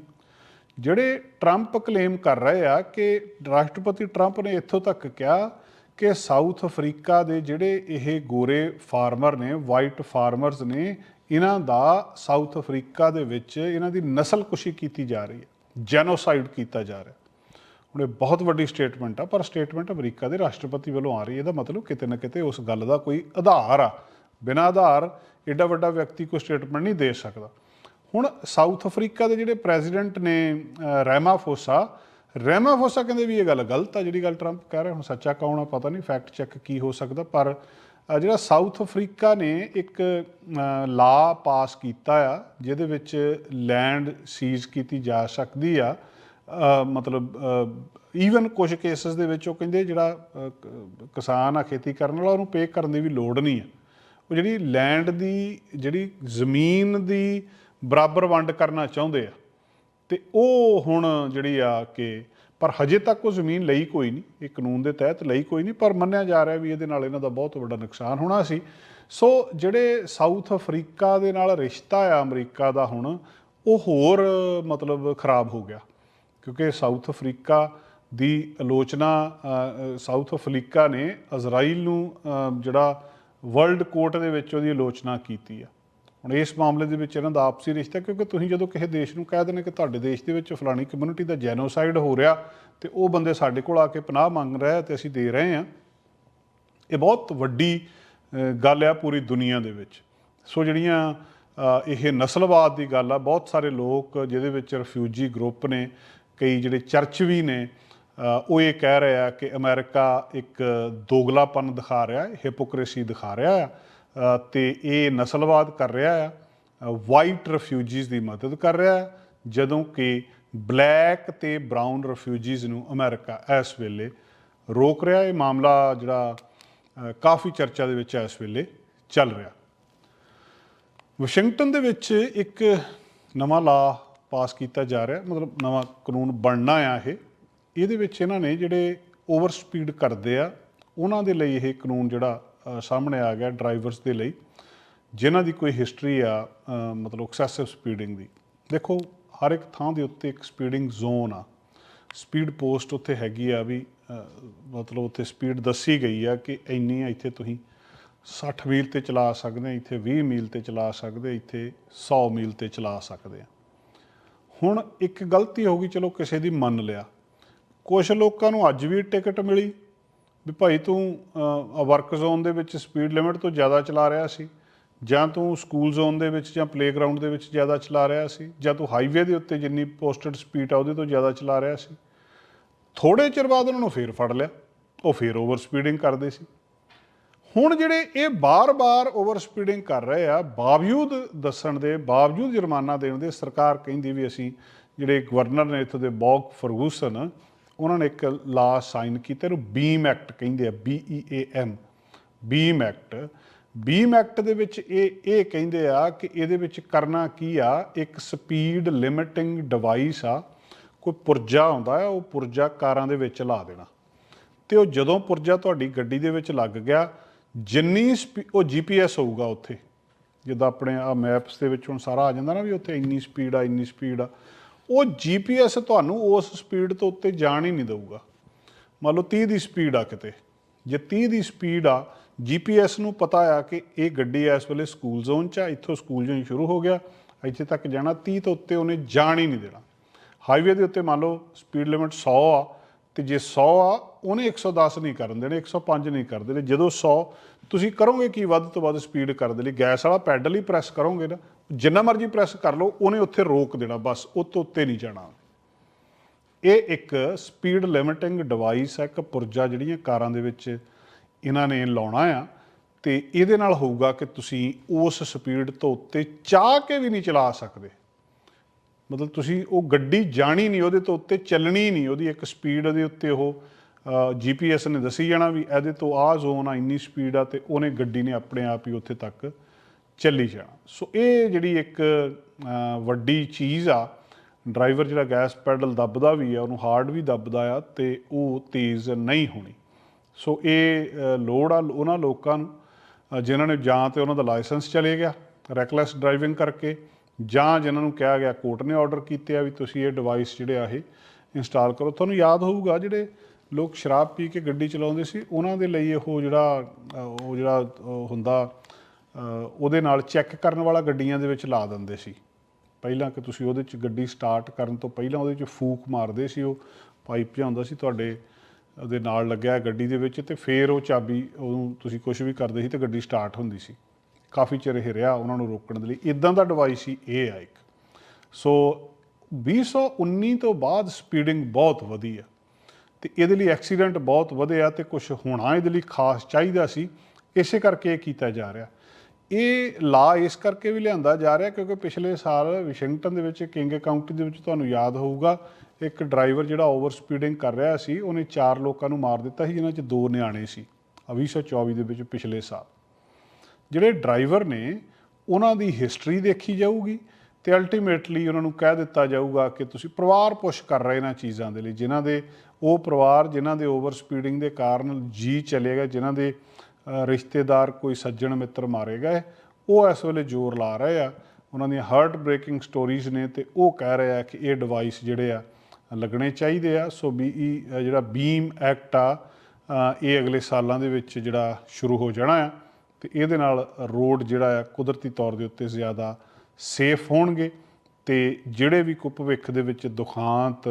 ਜਿਹੜੇ ਟਰੰਪ ਕਲੇਮ ਕਰ ਰਹੇ ਆ ਕਿ ਰਾਸ਼ਟਰਪਤੀ ਟਰੰਪ ਨੇ ਇੱਥੋਂ ਤੱਕ ਕਿਹਾ ਕਿ ਸਾਊਥ ਅਫਰੀਕਾ ਦੇ ਜਿਹੜੇ ਇਹ ਗੋਰੇ ਫਾਰਮਰ ਨੇ ਵਾਈਟ ਫਾਰਮਰਸ ਨੇ, ਇਹਨਾਂ ਦਾ ਸਾਊਥ ਅਫਰੀਕਾ ਦੇ ਵਿੱਚ ਇਹਨਾਂ ਦੀ ਨਸਲਕੁਸ਼ੀ ਕੀਤੀ ਜਾ ਰਹੀ ਹੈ। ਜੈਨੋਸਾਈਡ ਕੀਤਾ ਜਾ ਰਿਹਾ। ਹੁਣ ਇਹ ਬਹੁਤ ਵੱਡੀ ਸਟੇਟਮੈਂਟ ਆ, ਪਰ ਸਟੇਟਮੈਂਟ ਅਮਰੀਕਾ ਦੇ ਰਾਸ਼ਟਰਪਤੀ ਵੱਲੋਂ ਆ ਰਹੀ ਹੈ। ਇਹਦਾ ਮਤਲਬ ਕਿਤੇ ਨਾ ਕਿਤੇ ਉਸ ਗੱਲ ਦਾ ਕੋਈ ਆਧਾਰ ਆ। ਬਿਨਾਂ ਆਧਾਰ ਏਡਾ ਵੱਡਾ ਵਿਅਕਤੀ ਕੋਈ ਸਟੇਟਮੈਂਟ ਨਹੀਂ ਦੇ ਸਕਦਾ। ਹੁਣ ਸਾਊਥ ਅਫਰੀਕਾ ਦੇ ਜਿਹੜੇ ਪ੍ਰੈਜ਼ੀਡੈਂਟ ਨੇ ਰੈਮਾਫੋਸਾ ਰੈਮਾਫੋਸਾ ਕਹਿੰਦੇ ਵੀ ਇਹ ਗੱਲ ਗਲਤ ਆ। ਜਿਹੜੀ ਗੱਲ ਟਰੰਪ ਕਹਿ ਰਿਹਾ, ਹੁਣ ਸੱਚਾ ਕੌਣ ਆ, ਪਤਾ ਨਹੀਂ ਫੈਕਟ ਚੈੱਕ ਕੀ ਹੋ ਸਕਦਾ। ਪਰ ਜਿਹੜਾ ਸਾਊਥ ਅਫਰੀਕਾ ਨੇ ਇੱਕ ਲਾ ਪਾਸ ਕੀਤਾ ਆ, ਜਿਹਦੇ ਵਿੱਚ ਲੈਂਡ ਸੀਜ਼ ਕੀਤੀ ਜਾ ਸਕਦੀ ਆ ਮਤਲਬ ਈਵਨ ਕੁਝ ਕੇਸਸ ਦੇ ਵਿੱਚ ਉਹ ਕਹਿੰਦੇ ਜਿਹੜਾ ਕਿਸਾਨ ਆ, ਖੇਤੀ ਕਰਨ ਵਾਲਾ, ਉਹਨੂੰ ਪੇ ਕਰਨ ਦੀ ਵੀ ਲੋੜ ਨਹੀਂ ਆ। ਉਹ ਜਿਹੜੀ ਲੈਂਡ ਦੀ, ਜਿਹੜੀ ਜ਼ਮੀਨ ਦੀ ਬਰਾਬਰ ਵੰਡ ਕਰਨਾ ਚਾਹੁੰਦੇ ਆ, ਤੇ ਉਹ ਹੁਣ ਜਿਹੜੀ ਆ ਕਿ ਪਰ ਹਜੇ ਤੱਕ ਉਹ ਜ਼ਮੀਨ ਲਈ ਕੋਈ ਨਹੀਂ, ਇਹ ਕਾਨੂੰਨ ਦੇ ਤਹਿਤ ਲਈ ਕੋਈ ਨਹੀਂ, ਪਰ ਮੰਨਿਆ ਜਾ ਰਿਹਾ ਵੀ ਇਹਦੇ ਨਾਲ ਇਹਨਾਂ ਦਾ ਬਹੁਤ ਵੱਡਾ ਨੁਕਸਾਨ ਹੋਣਾ ਸੀ। ਸੋ ਜਿਹੜੇ ਸਾਊਥ ਅਫਰੀਕਾ ਦੇ ਨਾਲ ਰਿਸ਼ਤਾ ਆ ਅਮਰੀਕਾ ਦਾ ਹੁਣ, ਉਹ ਹੋਰ ਮਤਲਬ ਖਰਾਬ ਹੋ ਗਿਆ। ਕਿਉਂਕਿ ਸਾਊਥ ਅਫਰੀਕਾ ਦੀ ਆਲੋਚਨਾ ਸਾਊਥ ਅਫਰੀਕਾ ਨੇ ਇਜ਼ਰਾਈਲ ਨੂੰ ਜਿਹੜਾ ਵਰਲਡ ਕੋਰਟ ਦੇ ਵਿੱਚ ਉਹਦੀ ਆਲੋਚਨਾ ਕੀਤੀ ਆ। ਹੁਣ ਇਸ ਮਾਮਲੇ ਦੇ ਵਿੱਚ ਇਹਨਾਂ ਦਾ ਆਪਸੀ ਰਿਸ਼ਤਾ, ਕਿਉਂਕਿ ਤੁਸੀਂ ਜਦੋਂ ਕਿਸੇ ਦੇਸ਼ ਨੂੰ ਕਹਿ ਦਿੰਦੇ ਕਿ ਤੁਹਾਡੇ ਦੇਸ਼ ਦੇ ਵਿੱਚ ਫਲਾਣੀ ਕਮਿਊਨਿਟੀ ਦਾ ਜੈਨੋਸਾਈਡ ਹੋ ਰਿਹਾ ਤੇ ਉਹ ਬੰਦੇ ਸਾਡੇ ਕੋਲ ਆ ਕੇ ਪਨਾਹ ਮੰਗ ਰਿਹਾ ਤੇ ਅਸੀਂ ਦੇ ਰਹੇ ਹਾਂ, ਇਹ ਬਹੁਤ ਵੱਡੀ ਗੱਲ ਆ ਪੂਰੀ ਦੁਨੀਆ ਦੇ ਵਿੱਚ। ਸੋ ਜਿਹੜੀਆਂ ਇਹ ਨਸਲਵਾਦ ਦੀ ਗੱਲ ਆ, ਬਹੁਤ ਸਾਰੇ ਲੋਕ ਜਿਹਦੇ ਵਿੱਚ ਰਿਫਿਊਜੀ ਗਰੁੱਪ ਨੇ, ਕਈ ਜਿਹੜੇ ਚਰਚ ਵੀ ਨੇ ਉਹ ਇਹ ਕਹਿ ਰਹੇ ਆ ਕਿ ਅਮਰੀਕਾ ਇੱਕ ਦੋਗਲਾਪਨ ਦਿਖਾ ਰਿਹਾ ਹੈ ਹਿਪੋਕ੍ਰੇਸੀ ਦਿਖਾ ਰਿਹਾ ਆ। ਤੇ ਇਹ ਨਸਲਵਾਦ ਕਰ ਰਿਹਾ ਆ ਵਾਈਟ ਰਿਫਿਊਜੀਜ਼ ਦੀ ਮਦਦ ਕਰ ਰਿਹਾ ਹੈ ਜਦੋਂ ਕਿ ਬਲੈਕ ਤੇ ਬਰਾਊਨ ਰਿਫਿਊਜੀਜ਼ ਨੂੰ ਅਮਰੀਕਾ ਇਸ ਵੇਲੇ ਰੋਕ ਰਿਹਾ, ਇਹ ਮਾਮਲਾ ਜਿਹੜਾ ਕਾਫੀ ਚਰਚਾ ਦੇ ਵਿੱਚ ਇਸ ਵੇਲੇ ਚੱਲ ਰਿਹਾ। ਵਾਸ਼ਿੰਗਟਨ ਦੇ ਵਿੱਚ ਇੱਕ ਨਵਾਂ ਲਾ ਪਾਸ ਕੀਤਾ ਜਾ ਰਿਹਾ, ਮਤਲਬ ਨਵਾਂ ਕਾਨੂੰਨ ਬਣਨਾ ਆ ਇਹ। ਇਹਦੇ ਵਿੱਚ ਇਹਨਾਂ ਨੇ ਜਿਹੜੇ ਓਵਰ ਸਪੀਡ ਕਰਦੇ ਆ, ਉਹਨਾਂ ਦੇ ਲਈ ਇਹ ਕਾਨੂੰਨ ਜਿਹੜਾ ਸਾਹਮਣੇ ਆ ਗਿਆ ਡਰਾਈਵਰਸ ਦੇ ਲਈ, ਜਿਨ੍ਹਾਂ ਦੀ ਕੋਈ ਹਿਸਟਰੀ ਆ ਮਤਲਬ ਐਕਸੈਸਿਵ ਸਪੀਡਿੰਗ ਦੀ। ਦੇਖੋ, ਹਰ ਇੱਕ ਥਾਂ ਦੇ ਉੱਤੇ ਇੱਕ ਸਪੀਡਿੰਗ ਜ਼ੋਨ ਆ। ਸਪੀਡ ਪੋਸਟ ਉੱਥੇ ਹੈਗੀ ਆ ਵੀ ਮਤਲਬ ਉੱਥੇ ਸਪੀਡ ਦੱਸੀ ਗਈ ਆ ਕਿ ਇੰਨੀ ਆ, ਇੱਥੇ ਤੁਸੀਂ 60 ਮੀਲ ਤੇ ਚਲਾ ਸਕਦੇ ਇੱਥੇ 20 ਮੀਲ ਤੇ ਚਲਾ ਸਕਦੇ ਇੱਥੇ 100 ਮੀਲ ਤੇ ਚਲਾ ਸਕਦੇ ਆ। ਹੁਣ ਇੱਕ ਗਲਤੀ ਹੋ ਗਈ, ਚਲੋ ਕਿਸੇ ਦੀ ਮੰਨ ਲਿਆ। ਕੁਝ ਲੋਕਾਂ ਨੂੰ ਅੱਜ ਵੀ ਟਿਕਟ ਮਿਲੀ ਵੀ ਭਾਈ ਤੂੰ ਵਰਕ ਜ਼ੋਨ ਦੇ ਵਿੱਚ ਸਪੀਡ ਲਿਮਿਟ ਤੋਂ ਜ਼ਿਆਦਾ ਚਲਾ ਰਿਹਾ ਸੀ, ਜਾਂ ਤੂੰ ਸਕੂਲ ਜ਼ੋਨ ਦੇ ਵਿੱਚ ਜਾਂ ਪਲੇਗਰਾਉਂਡ ਦੇ ਵਿੱਚ ਜ਼ਿਆਦਾ ਚਲਾ ਰਿਹਾ ਸੀ, ਜਾਂ ਤੂੰ ਹਾਈਵੇ ਦੇ ਉੱਤੇ ਜਿੰਨੀ ਪੋਸਟਡ ਸਪੀਡ ਆ ਉਹਦੇ ਤੋਂ ਜ਼ਿਆਦਾ ਚਲਾ ਰਿਹਾ ਸੀ ਥੋੜੇ ਚਿਰ ਬਾਅਦ ਉਹਨਾਂ ਨੂੰ ਫੇਰ ਫੜ ਲਿਆ, ਉਹ ਫੇਰ ਓਵਰ ਸਪੀਡਿੰਗ ਕਰਦੇ ਸੀ। ਹੁਣ ਜਿਹੜੇ ਇਹ ਬਾਰ-ਬਾਰ ਓਵਰ ਸਪੀਡਿੰਗ ਕਰ ਰਹੇ ਆ, ਬਾਵਜੂਦ ਦੱਸਣ ਦੇ, ਬਾਵਜੂਦ ਜੁਰਮਾਨਾ ਦੇਣ ਦੇ, ਸਰਕਾਰ ਕਹਿੰਦੀ ਵੀ ਅਸੀਂ ਜਿਹੜੇ ਗਵਰਨਰ ਨੇ ਇੱਥੋਂ ਦੇ ਬੌਗ ਫਰਗੂਸਨ ਉਹਨਾਂ ਨੇ ਇੱਕ ਲਾ ਸਾਈਨ ਕੀਤਾ ਇਹਨੂੰ ਬੀਮ ਐਕਟ ਕਹਿੰਦੇ ਆ B E A M BEAM act BEAM act ਦੇ ਵਿੱਚ ਇਹ ਇਹ ਕਹਿੰਦੇ ਆ ਕਿ ਇਹਦੇ ਵਿੱਚ ਕਰਨਾ ਕੀ ਆ? ਇੱਕ ਸਪੀਡ ਲਿਮਿਟਿੰਗ ਡਿਵਾਈਸ ਆ, ਕੋਈ ਪੁਰਜਾ ਆਉਂਦਾ ਆ, ਉਹ ਪੁਰਜਾ ਕਾਰਾਂ ਦੇ ਵਿੱਚ ਲਾ ਦੇਣਾ। ਤੇ ਉਹ ਜਦੋਂ ਪੁਰਜਾ ਤੁਹਾਡੀ ਗੱਡੀ ਦੇ ਵਿੱਚ ਲੱਗ ਗਿਆ, ਜਿੰਨੀ ਸਪੀ- ਉਹ ਜੀਪੀਐਸ ਹੋਊਗਾ ਉੱਥੇ। ਜਿੱਦਾਂ ਆਪਣੇ ਆ ਮੈਪਸ ਦੇ ਵਿੱਚ ਹੁਣ ਸਾਰਾ ਆ ਜਾਂਦਾ ਨਾ ਵੀ ਉੱਥੇ ਇੰਨੀ ਸਪੀਡ ਆ, ਇੰਨੀ ਸਪੀਡ ਆ। ਉਹ ਜੀਪੀਐਸ ਤੁਹਾਨੂੰ ਉਸ ਸਪੀਡ ਤੋਂ ਉੱਤੇ ਜਾਣ ਹੀ ਨਹੀਂ ਦੇਊਗਾ। ਮੰਨ ਲਓ 30 ਦੀ ਸਪੀਡ ਆ ਕਿਤੇ। ਜੇ 30 ਦੀ ਸਪੀਡ ਆ ਜੀਪੀਐਸ ਨੂੰ ਪਤਾ ਆ ਕਿ ਇਹ ਗੱਡੀ ਇਸ ਵੇਲੇ ਸਕੂਲ ਜ਼ੋਨ 'ਚ ਆ, ਇੱਥੋਂ ਸਕੂਲ ਜ਼ੋਨ ਸ਼ੁਰੂ ਹੋ ਗਿਆ, ਇੱਥੇ ਤੱਕ ਜਾਣਾ 30 ਤੋਂ ਉੱਤੇ ਉਹਨੇ ਜਾਣ ਹੀ ਨਹੀਂ ਦੇਣਾ। ਹਾਈਵੇ ਦੇ ਉੱਤੇ ਮੰਨ ਲਓ ਸਪੀਡ ਲਿਮਿਟ 100 ਆ ਤੇ ਜੇ 100 ਆ, ਉਹਨੇ 110 ਨਹੀਂ ਕਰਨ ਦੇਣੇ 105 ਨਹੀਂ ਕਰ ਦੇਣੇ। ਜਦੋਂ 100 ਤੁਸੀਂ ਕਰੋਗੇ ਕੀ ਵੱਧ ਤੋਂ ਵੱਧ ਸਪੀਡ ਕਰ ਦੇ ਲਈ? ਗੈਸ ਵਾਲਾ ਪੈਡਲ ਹੀ ਪ੍ਰੈਸ ਕਰੋਗੇ ਨਾ। ਜਿੰਨਾ ਮਰਜ਼ੀ ਪ੍ਰੈਸ ਕਰ ਲਓ, ਉਹਨੇ ਉੱਥੇ ਰੋਕ ਦੇਣਾ, ਬਸ ਉਹ ਤੋਂ ਉੱਤੇ ਨਹੀਂ ਜਾਣਾ। ਇਹ ਇੱਕ ਸਪੀਡ ਲਿਮਿਟਿੰਗ ਡਿਵਾਈਸ ਹੈ, ਇੱਕ ਪੁਰਜਾ ਜਿਹੜੀਆਂ ਕਾਰਾਂ ਦੇ ਵਿੱਚ ਇਹਨਾਂ ਨੇ ਲਾਉਣਾ ਆ। ਤੇ ਇਹਦੇ ਨਾਲ ਹੋਊਗਾ ਕਿ ਤੁਸੀਂ ਉਸ ਸਪੀਡ ਤੋਂ ਉੱਤੇ ਚਾਹ ਕੇ ਵੀ ਨਹੀਂ ਚਲਾ ਸਕਦੇ। ਮਤਲਬ ਤੁਸੀਂ ਉਹ ਗੱਡੀ ਜਾਣੀ ਨਹੀਂ ਉਹਦੇ ਤੋਂ ਉੱਤੇ ਚੱਲਣੀ ਨਹੀਂ ਉਹਦੀ ਇੱਕ ਸਪੀਡ ਉਹਦੇ ਉੱਤੇ ਉਹ ਜੀਪੀਐਸ ਨੇ ਦੱਸੀ ਜਾਣਾ ਵੀ ਇਹਦੇ ਤੋਂ ਆਹ ਜ਼ੋਨ ਆ ਇੰਨੀ ਸਪੀਡ ਆ ਤੇ ਉਹਨੇ ਗੱਡੀ ਨੇ ਆਪਣੇ ਆਪ ਹੀ ਉੱਥੇ ਤੱਕ ਚੱਲੀ ਜਾਣਾ। ਸੋ ਇਹ ਜਿਹੜੀ ਇੱਕ ਵੱਡੀ ਚੀਜ਼ ਆ ਡਰਾਈਵਰ ਜਿਹੜਾ ਗੈਸ ਪੈਡਲ ਦੱਬਦਾ ਵੀ ਆ ਉਹਨੂੰ ਹਾਰਡ ਵੀ ਦੱਬਦਾ ਆ ਤੇ ਉਹ ਤੇਜ਼ ਨਹੀਂ ਹੋਣੀ। ਸੋ ਇਹ ਲੋੜ ਆ ਉਹਨਾਂ ਲੋਕਾਂ ਨੂੰ ਅ, ਜਿਨ੍ਹਾਂ ਨੇ ਜਾਂ ਤੇ ਉਹਨਾਂ ਦਾ ਲਾਇਸੈਂਸ ਚਲੇ ਗਿਆ ਰੈਕਲੈਸ ਡਰਾਈਵਿੰਗ ਕਰਕੇ ਜਾਂ ਜਿਨ੍ਹਾਂ ਨੂੰ ਕਿਹਾ ਗਿਆ ਕੋਰਟ ਨੇ ਆਰਡਰ ਕੀਤੇ ਆ ਵੀ ਤੁਸੀਂ ਇਹ ਡਿਵਾਈਸ ਜਿਹੜੇ ਆ ਇਹ ਇੰਸਟਾਲ ਕਰੋ। ਤੁਹਾਨੂੰ ਯਾਦ ਹੋਊਗਾ ਜਿਹੜੇ ਲੋਕ ਸ਼ਰਾਬ ਪੀ ਕੇ ਗੱਡੀ ਚਲਾਉਂਦੇ ਸੀ, ਉਹਨਾਂ ਦੇ ਲਈ ਉਹ ਜਿਹੜਾ ਉਹ ਜਿਹੜਾ ਹੁੰਦਾ ਉਹਦੇ ਨਾਲ ਚੈੱਕ ਕਰਨ ਵਾਲਾ ਗੱਡੀਆਂ ਦੇ ਵਿੱਚ ਲਾ ਦਿੰਦੇ ਸੀ। ਪਹਿਲਾਂ ਕਿ ਤੁਸੀਂ ਉਹਦੇ 'ਚ ਗੱਡੀ ਸਟਾਰਟ ਕਰਨ ਤੋਂ ਪਹਿਲਾਂ ਉਹਦੇ 'ਚ ਫੂਕ ਮਾਰਦੇ ਸੀ, ਉਹ ਪਾਈਪ ਜਿਹਾ ਹੁੰਦਾ ਸੀ ਤੁਹਾਡੇ ਦੇ ਨਾਲ ਲੱਗਿਆ ਗੱਡੀ ਦੇ ਵਿੱਚ ਤੇ ਫੇਰ ਉਹ ਚਾਬੀ, ਉਹਨੂੰ ਤੁਸੀਂ ਕੁਝ ਵੀ ਕਰਦੇ ਸੀ ਤੇ ਗੱਡੀ ਸਟਾਰਟ ਹੁੰਦੀ ਸੀ। ਕਾਫੀ ਚਿਰ ਇਹ ਰਿਹਾ ਉਹਨਾਂ ਨੂੰ ਰੋਕਣ ਦੇ ਲਈ। ਇਦਾਂ ਦਾ ਡਿਵਾਈਸ ਹੀ ਇਹ ਆ ਇੱਕ। ਸੋ 2019 ਤੋਂ ਬਾਅਦ ਸਪੀਡਿੰਗ ਬਹੁਤ ਵਧੀ ਆ। ਤੇ ਇਹਦੇ ਲਈ ਐਕਸੀਡੈਂਟ ਬਹੁਤ ਵਧਿਆ ਤੇ ਕੁਝ ਹੋਣਾ ਇਹਦੇ ਲਈ ਖਾਸ ਚਾਹੀਦਾ ਸੀ। ਇਸੇ ਕਰਕੇ ਇਹ ਕੀਤਾ ਜਾ ਰਿਹਾ। ਇਹ ਲਾ ਇਸ ਕਰਕੇ ਵੀ ਲਿਆਂਦਾ ਜਾ ਰਿਹਾ ਕਿਉਂਕਿ ਪਿਛਲੇ ਸਾਲ ਵਾਸ਼ਿੰਗਟਨ ਦੇ ਵਿੱਚ, ਕਿੰਗ ਕਾਉਂਟੀ ਦੇ ਵਿੱਚ ਤੁਹਾਨੂੰ ਯਾਦ ਹੋਊਗਾ, ਇੱਕ ਡਰਾਈਵਰ ਜਿਹੜਾ ਓਵਰ ਸਪੀਡਿੰਗ ਕਰ ਰਿਹਾ ਸੀ, ਉਹਨੇ ਚਾਰ ਲੋਕਾਂ ਨੂੰ ਮਾਰ ਦਿੱਤਾ ਸੀ, ਜਿਨ੍ਹਾਂ 'ਚ ਦੋ ਨਿਆਣੇ ਸੀ। 2024 ਦੇ ਵਿੱਚ ਪਿਛਲੇ ਸਾਲ। ਜਿਹੜੇ ਡਰਾਈਵਰ ਨੇ, ਉਹਨਾਂ ਦੀ ਹਿਸਟਰੀ ਦੇਖੀ ਜਾਊਗੀ ਤੇ ਅਲਟੀਮੇਟਲੀ ਉਹਨਾਂ ਨੂੰ ਕਹਿ ਦਿੱਤਾ ਜਾਊਗਾ ਕਿ ਤੁਸੀਂ ਪਰਿਵਾਰ ਪੁਸ਼ ਕਰ ਰਹੇ ਇਹਨਾਂ ਚੀਜ਼ਾਂ ਦੇ ਲਈ, ਜਿਨ੍ਹਾਂ ਦੇ ਉਹ ਪਰਿਵਾਰ, ਜਿਨ੍ਹਾਂ ਦੇ ਓਵਰ ਸਪੀਡਿੰਗ ਦੇ ਕਾਰਨ ਜੀ ਚਲੇਗਾ ਜਿਨ੍ਹਾਂ ਦੇ ਰਿਸ਼ਤੇਦਾਰ ਕੋਈ ਸੱਜਣ ਮਿੱਤਰ ਮਾਰੇ ਗਏ, ਉਹ ਇਸ ਵੇਲੇ ਜ਼ੋਰ ਲਾ ਰਹੇ ਆ। ਉਹਨਾਂ ਦੀਆਂ ਹਾਰਟ ਬ੍ਰੇਕਿੰਗ ਸਟੋਰੀਜ਼ ਨੇ ਤੇ ਉਹ ਕਹਿ ਰਹੇ ਆ ਕਿ ਇਹ ਡਿਵਾਈਸ ਜਿਹੜੇ ਆ, ਲੱਗਣੇ ਚਾਹੀਦੇ ਆ। ਸੋ ਬੀਈ ਜਿਹੜਾ ਬੀਮ ਐਕਟ ਆ ਇਹ ਅਗਲੇ ਸਾਲਾਂ ਦੇ ਵਿੱਚ ਜਿਹੜਾ ਸ਼ੁਰੂ ਹੋ ਜਾਣਾ ਆ। ਤੇ ਇਹਦੇ ਨਾਲ ਰੋਡ ਜਿਹੜਾ ਆ ਕੁਦਰਤੀ ਤੌਰ ਦੇ ਉੱਤੇ ਜ਼ਿਆਦਾ ਸੇਫ ਹੋਣਗੇ ਤੇ ਜਿਹੜੇ ਵੀ ਕੋਈ ਭਵਿੱਖ ਦੇ ਵਿੱਚ ਦੁਖਾਂਤ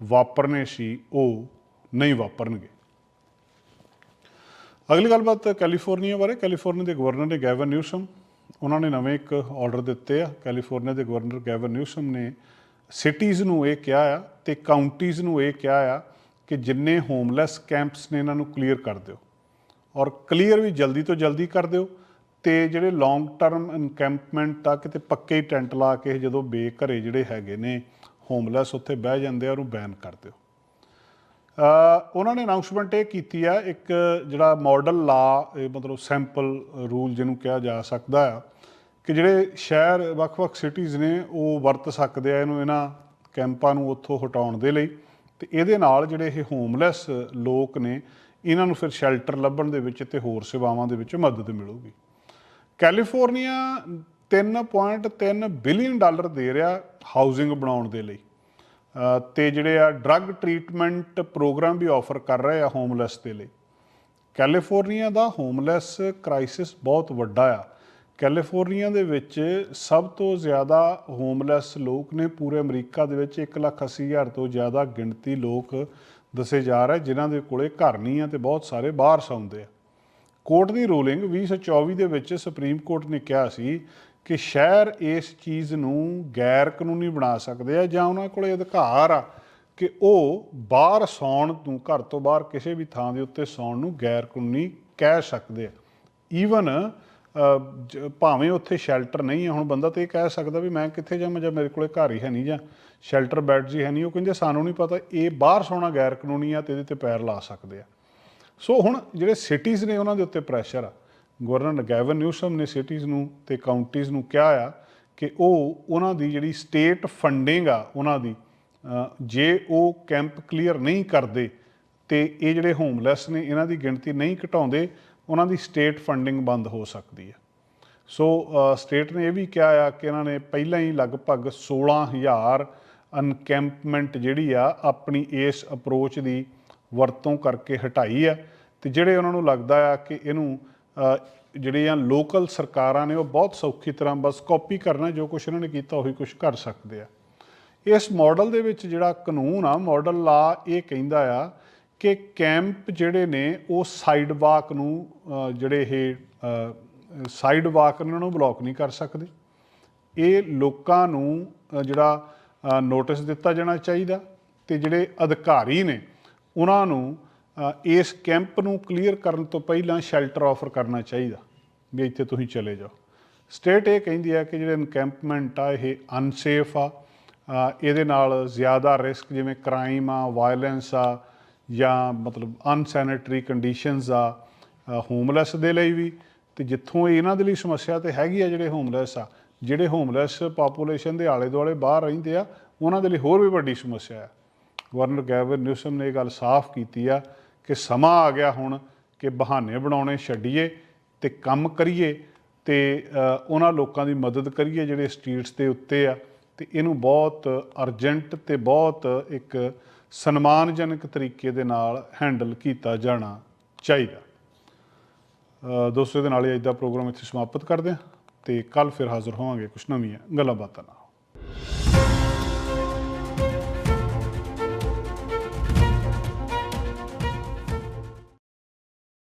ਵਾਪਰਨੇ ਸੀ, ਉਹ ਨਹੀਂ ਵਾਪਰਨਗੇ। ਅਗਲੀ ਗੱਲਬਾਤ ਕੈਲੀਫੋਰਨੀਆ ਬਾਰੇ। ਕੈਲੀਫੋਰਨੀਆ ਦੇ ਗਵਰਨਰ ਨੇ ਗੈਵਨ ਨਿਊਸਮ, ਉਹਨਾਂ ਨੇ ਨਵੇਂ ਇੱਕ ਆਰਡਰ ਦਿੱਤੇ ਆ। ਕੈਲੀਫੋਰਨੀਆ ਦੇ ਗਵਰਨਰ ਗੈਵਨ ਨਿਊਸਮ ਨੇ ਸਿਟੀਜ਼ ਨੂੰ ਇਹ ਕਿਹਾ ਆ ਤੇ ਕਾਉਂਟੀਜ਼ ਨੂੰ ਇਹ ਕਿਹਾ ਆ ਕਿ ਜਿੰਨੇ ਹੋਮਲੈਸ ਕੈਂਪਸ ਨੇ ਇਹਨਾਂ ਨੂੰ ਕਲੀਅਰ ਕਰ ਦਿਓ। ਔਰ ਕਲੀਅਰ ਵੀ ਜਲਦੀ ਤੋਂ ਜਲਦੀ ਕਰ ਦਿਓ ਤੇ ਜਿਹੜੇ ਲੌਂਗ ਟਰਮ ਇਨਕੈਂਪਮੈਂਟ ਆ, ਕਿਤੇ ਪੱਕੇ ਹੀ ਟੈਂਟ ਲਾ ਕੇ ਜਦੋਂ ਬੇਘਰੇ ਜਿਹੜੇ ਹੈਗੇ ਨੇ ਹੋਮਲੈਸ ਉੱਥੇ ਬਹਿ ਜਾਂਦੇ ਆ, ਉਹਨੂੰ ਬੈਨ ਕਰ ਦਿਓ। ਉਹਨਾਂ ਨੇ ਅਨਾਉਂਸਮੈਂਟ ਇਹ ਕੀਤੀ ਆ, ਇੱਕ ਜਿਹੜਾ ਮਾਡਲ ਲਾ ਮਤਲਬ ਸੈਂਪਲ ਰੂਲ ਜਿਹਨੂੰ ਕਿਹਾ ਜਾ ਸਕਦਾ ਆ, ਕਿ ਜਿਹੜੇ ਸ਼ਹਿਰ ਵੱਖ-ਵੱਖ ਸਿਟੀਜ਼ ਨੇ, ਉਹ ਵਰਤ ਸਕਦੇ ਆ ਇਹਨੂੰ ਇਹਨਾਂ ਕੈਂਪਾਂ ਨੂੰ ਉੱਥੋਂ ਹਟਾਉਣ ਦੇ ਲਈ ਤੇ ਇਹਦੇ ਨਾਲ ਜਿਹੜੇ ਇਹ ਹੋਮਲੈਸ ਲੋਕ ਨੇ ਇਹਨਾਂ ਨੂੰ ਫਿਰ ਸ਼ੈਲਟਰ ਲੱਭਣ ਦੇ ਵਿੱਚ ਤੇ ਹੋਰ ਸੇਵਾਵਾਂ ਦੇ ਵਿੱਚ ਮਦਦ ਮਿਲੂਗੀ। ਕੈਲੀਫੋਰਨੀਆ 3.3 ਬਿਲੀਅਨ ਡਾਲਰ ਦੇ ਰਿਹਾ ਹਾਊਸਿੰਗ ਬਣਾਉਣ ਦੇ ਲਈ। ਅ, ਤੇ ਜਿਹੜੇ ਆ ਡਰੱਗ ਟ੍ਰੀਟਮੈਂਟ ਪ੍ਰੋਗਰਾਮ ਵੀ ਆਫਰ ਕਰ ਰਹੇ ਆ ਹੋਮਲੈਸ ਦੇ ਲਈ। ਕੈਲੀਫੋਰਨੀਆ ਦਾ ਹੋਮਲੈਸ ਕ੍ਰਾਈਸਿਸ ਬਹੁਤ ਵੱਡਾ ਆ। ਕੈਲੀਫੋਰਨੀਆ ਦੇ ਵਿੱਚ ਸਭ ਤੋਂ ਜ਼ਿਆਦਾ ਹੋਮਲੈਸ ਲੋਕ ਨੇ। ਪੂਰੇ ਅਮਰੀਕਾ ਦੇ ਵਿੱਚ 1,80,000 ਤੋਂ ਜ਼ਿਆਦਾ ਗਿਣਤੀ ਲੋਕ ਦੱਸੇ ਜਾ ਰਹੇ ਜਿਨ੍ਹਾਂ ਦੇ ਕੋਲੇ ਘਰ ਨਹੀਂ ਆ ਤੇ ਬਹੁਤ ਸਾਰੇ ਬਾਹਰ ਸੌਂਦੇ ਆ। ਕੋਰਟ ਦੀ ਰੂਲਿੰਗ 2024 ਦੇ ਵਿੱਚ ਸੁਪਰੀਮ ਕੋਰਟ ਨੇ ਕਿਹਾ ਸੀ ਕਿ ਸ਼ਹਿਰ ਇਸ ਚੀਜ਼ ਨੂੰ ਗੈਰ ਕਾਨੂੰਨੀ ਬਣਾ ਸਕਦੇ ਆ ਜਾਂ ਉਹਨਾਂ ਕੋਲੇ ਅਧਿਕਾਰ ਆ ਕਿ ਉਹ ਬਾਹਰ ਸੌਣ ਨੂੰ ਘਰ ਤੋਂ ਬਾਹਰ ਕਿਸੇ ਵੀ ਥਾਂ ਦੇ ਉੱਤੇ ਸੌਣ ਨੂੰ ਗੈਰ ਕਾਨੂੰਨੀ ਕਹਿ ਸਕਦੇ ਆ। ਈਵਨ ਭਾਵੇਂ ਉੱਥੇ ਸ਼ੈਲਟਰ ਨਹੀਂ ਹੈ, ਹੁਣ ਬੰਦਾ ਤੇ ਇਹ ਕਹਿ ਸਕਦਾ ਵੀ ਮੈਂ ਕਿੱਥੇ ਜਾਵਾਂ ਜਾਂ ਮੇਰੇ ਕੋਲੇ ਘਰ ਹੀ ਹੈ ਨਹੀਂ ਜਾਂ ਸ਼ੈਲਟਰ ਬੈੱਡਸ ਹੀ ਹੈ ਨਹੀਂ। ਉਹ ਕਹਿੰਦੇ, ਸਾਨੂੰ ਨਹੀਂ ਪਤਾ, ਇਹ ਬਾਹਰ ਸੌਣਾ ਗੈਰ ਕਾਨੂੰਨੀ ਆ ਤੇ ਇਹਦੇ ਤੇ ਪੈਰ ਲਾ ਸਕਦੇ ਆ। ਸੋ ਹੁਣ ਜਿਹੜੇ ਸਿਟੀਜ਼ ਨੇ ਉਹਨਾਂ ਦੇ ਉੱਤੇ ਪ੍ਰੈਸ਼ਰ ਆ। ਗਵਰਨਰ ਗੈਵਨ ਨਿਊਸਮ ਨੇ ਸਿਟੀਜ਼ ਨੂੰ ਤੇ ਕਾਉਂਟੀਜ਼ ਨੂੰ ਕਿਹਾ ਆ ਕਿ ਉਹ ਉਹਨਾਂ ਦੀ ਜਿਹੜੀ ਸਟੇਟ ਫੰਡਿੰਗ ਆ, ਉਹਨਾਂ ਦੀ ਜੇ ਉਹ ਕੈਂਪ ਕਲੀਅਰ ਨਹੀਂ ਕਰਦੇ ਤੇ ਇਹ ਜਿਹੜੇ ਹੋਮਲੈਸ ਨੇ, ਇਹਨਾਂ ਦੀ ਗਿਣਤੀ ਨਹੀਂ ਘਟਾਉਂਦੇ ਉਹਨਾਂ ਦੀ ਸਟੇਟ ਫੰਡਿੰਗ ਬੰਦ ਹੋ ਸਕਦੀ ਹੈ। ਸੋ ਸਟੇਟ ਨੇ ਇਹ ਵੀ ਕਿਹਾ ਆ ਕਿ ਇਹਨਾਂ ਨੇ ਪਹਿਲਾਂ ਹੀ ਲਗਭਗ 16000 ਅਨਕੈਂਪਮੈਂਟ ਜਿਹੜੀ ਆ ਆਪਣੀ ਇਸ ਅਪਰੋਚ ਦੀ ਵਰਤੋਂ ਕਰਕੇ ਹਟਾਈ ਆ ਤੇ ਜਿਹੜੇ ਉਹਨਾਂ ਨੂੰ ਲੱਗਦਾ ਆ ਕਿ ਇਹਨੂੰ ਅ, ਜਿਹੜੀਆਂ ਲੋਕਲ ਸਰਕਾਰਾਂ ਨੇ ਉਹ ਬਹੁਤ ਸੌਖੀ ਤਰ੍ਹਾਂ ਬਸ ਕਾਪੀ ਕਰਨਾ ਜੋ ਕੁਝ ਇਹਨਾਂ ਨੇ ਕੀਤਾ ਉਹੀ ਕੁਝ ਕਰ ਸਕਦੇ ਆ। ਇਸ ਮਾਡਲ ਦੇ ਵਿੱਚ ਜਿਹੜਾ ਕਾਨੂੰਨ ਆ ਮਾਡਲ ਲਾ ਇਹ ਕਹਿੰਦਾ ਆ ਕਿ ਕੈਂਪ ਜਿਹੜੇ ਨੇ ਉਹ ਸਾਈਡ ਵਾਕ ਨੂੰ ਜਿਹੜੇ ਇਹ ਸਾਈਡ ਵਾਕ ਇਹਨਾਂ ਨੂੰ ਬਲੌਕ ਨਹੀਂ ਕਰ ਸਕਦੇ। ਇਹ ਲੋਕਾਂ ਨੂੰ ਜਿਹੜਾ ਨੋਟਿਸ ਦਿੱਤਾ ਜਾਣਾ ਚਾਹੀਦਾ ਤੇ ਜਿਹੜੇ ਅਧਿਕਾਰੀ ਨੇ ਉਹਨਾਂ ਨੂੰ ਇਸ ਕੈਂਪ ਨੂੰ ਕਲੀਅਰ ਕਰਨ ਤੋਂ ਪਹਿਲਾਂ ਸ਼ੈਲਟਰ ਆਫਰ ਕਰਨਾ ਚਾਹੀਦਾ ਵੀ ਇੱਥੇ ਤੁਸੀਂ ਚਲੇ ਜਾਓ। ਸਟੇਟ ਇਹ ਕਹਿੰਦੀ ਆ ਕਿ ਜਿਹੜੇ ਇਨਕੈਂਪਮੈਂਟ ਆ, ਇਹ ਅਨਸੇਫ ਆ ਇਹਦੇ ਨਾਲ ਜ਼ਿਆਦਾ ਰਿਸਕ ਜਿਵੇਂ ਕ੍ਰਾਈਮ ਆ ਵਾਇਲੈਂਸ ਆ ਜਾਂ ਮਤਲਬ ਅਨਸੈਨੇਟਰੀ ਕੰਡੀਸ਼ਨਸ ਆ ਹੋਮਲੈਸ ਦੇ ਲਈ ਵੀ, ਤੇ ਜਿੱਥੋਂ ਇਹਨਾਂ ਦੇ ਲਈ ਸਮੱਸਿਆ ਤੇ ਹੈਗੀ ਆ ਜਿਹੜੇ ਹੋਮਲੈਸ ਆ, ਜਿਹੜੇ ਹੋਮਲੈਸ ਪਾਪੂਲੇਸ਼ਨ ਦੇ ਆਲੇ ਦੁਆਲੇ ਬਾਹਰ ਰਹਿੰਦੇ ਆ, ਉਹਨਾਂ ਦੇ ਲਈ ਹੋਰ ਵੀ ਵੱਡੀ ਸਮੱਸਿਆ ਆ। ਗਵਰਨਰ ਗੈਵਨ ਨਿਊਸਮ ਨੇ ਇਹ ਗੱਲ ਸਾਫ਼ ਕੀਤੀ ਆ ਕਿ ਸਮਾਂ ਆ ਗਿਆ ਹੁਣ ਕਿ ਬਹਾਨੇ ਬਣਾਉਣੇ ਛੱਡੀਏ ਤੇ ਕੰਮ ਕਰੀਏ ਤੇ ਉਹਨਾਂ ਲੋਕਾਂ ਦੀ ਮਦਦ ਕਰੀਏ ਜਿਹੜੇ ਸਟਰੀਟਸ ਦੇ ਉੱਤੇ ਆ, ਤੇ ਇਹਨੂੰ ਬਹੁਤ ਅਰਜੈਂਟ ਤੇ ਬਹੁਤ ਇੱਕ ਸਨਮਾਨਜਨਕ ਤਰੀਕੇ ਦੇ ਨਾਲ ਹੈਂਡਲ ਕੀਤਾ ਜਾਣਾ ਚਾਹੀਦਾ। ਦੋਸਤੋ ਦੇ ਨਾਲ ਹੀ ਅੱਜ ਦਾ ਪ੍ਰੋਗਰਾਮ ਇੱਥੇ ਸਮਾਪਤ ਕਰਦੇ ਹਾਂ ਤੇ ਕੱਲ ਫਿਰ ਹਾਜ਼ਰ ਹੋਵਾਂਗੇ ਕੁਝ ਨਵੀਆਂ ਗੱਲਾਂ ਬਾਤਾਂ ਨਾਲ।